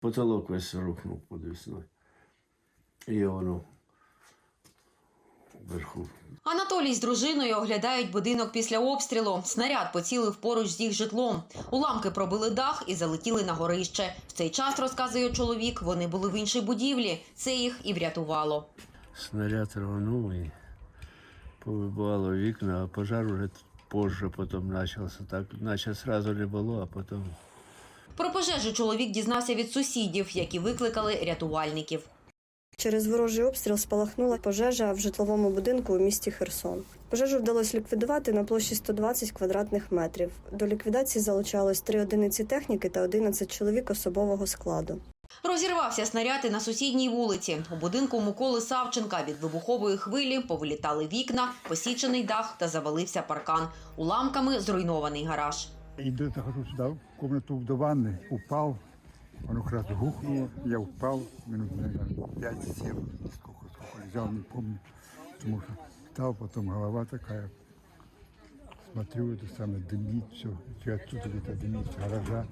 Потолок весь рухнув подвісною. І воно вверху. Анатолій з дружиною оглядають будинок після обстрілу. Снаряд поцілив поруч з їх житлом. Уламки пробили дах і залетіли на горище. В цей час, розказує чоловік, вони були в іншій будівлі. Це їх і врятувало. Снаряд рванув і повибивало вікна, а пожар уже позже потім почався. Так, наче одразу не було, а потім Про пожежу чоловік дізнався від сусідів, які викликали рятувальників. Через ворожий обстріл спалахнула пожежа в житловому будинку у місті Херсон. Пожежу вдалося ліквідувати на площі 120 квадратних метрів. До ліквідації залучалось три одиниці техніки та 11 чоловік особового складу. Розірвався снаряд і на сусідній вулиці. У будинку Миколи Савченка від вибухової хвилі повилітали вікна, посічений дах та завалився паркан. Уламками зруйнований гараж. Иду, захожу сюда, в комнату до ванны, упал, оно как раз гухнуло, я упал, минут, наверное, 5-7, сколько, сколько лежал, не помню, потому что встал, потом голова такая, смотрю, это самое, дымит все, отсюда где-то дымит с гаража,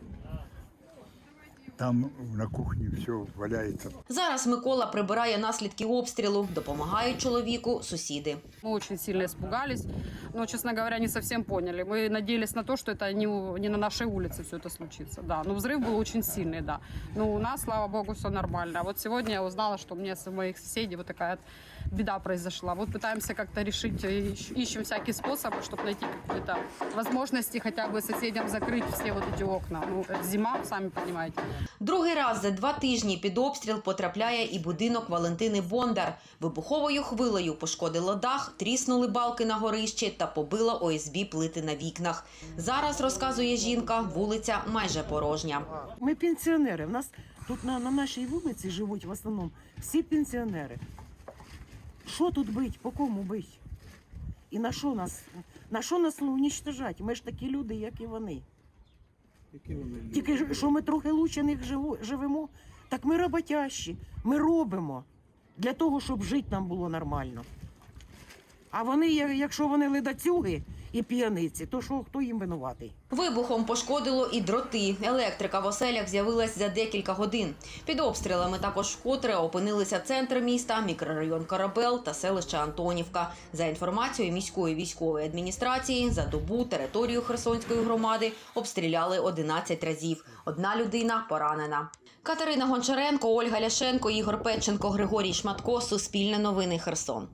там на кухне все валяется, Зараз Микола прибирає наслідки обстрілу. Допомагають чоловіку сусіди. Мы очень сильно испугались, но, честно говоря, не совсем поняли. Мы надеялись на то, что это не, у- не на нашей улице все это случится. Да, но взрыв был очень сильный, да. Но у нас, слава богу, все нормально. А вот сегодня я узнала, что у меня с моих соседей вот такая вот беда произошла. Вот пытаемся как-то решить, э, ищ- ищем всякие способы, чтобы найти какие-то возможности хотя бы соседям закрыть все вот эти окна. Ну, это зима, сами понимаете. Другий раз за два тижні під обстріл потрапляє і будинок Валентини Бондар. Вибуховою хвилею пошкодило дах, тріснули балки на горищі та побила ОСБ плити на вікнах. Зараз, розказує жінка, вулиця майже порожня. Ми пенсіонери. У нас тут на, на нашій вулиці живуть в основному всі пенсіонери. Що тут бить? По кому бить? І на що нас? На що нас унічтожать? Ми ж такі люди, як і вони. Тільки ж- що ми трохи лучше них живу, живемо, так ми роботящі, ми робимо для того, щоб жити нам було нормально. А вони, якщо вони ледацюги і п'яниці, то що хто їм винуватий? Вибухом пошкодило і дроти. Електрика в оселях з'явилась за декілька годин. Під обстрілами також вкотре опинилися центр міста, мікрорайон Карабел та селище Антонівка. За інформацією міської військової адміністрації, за добу територію Херсонської громади обстріляли 11 разів. Одна людина поранена. Катерина Гончаренко, Ольга Ляшенко, Ігор Петченко, Григорій Шматко. Суспільне новини Херсон.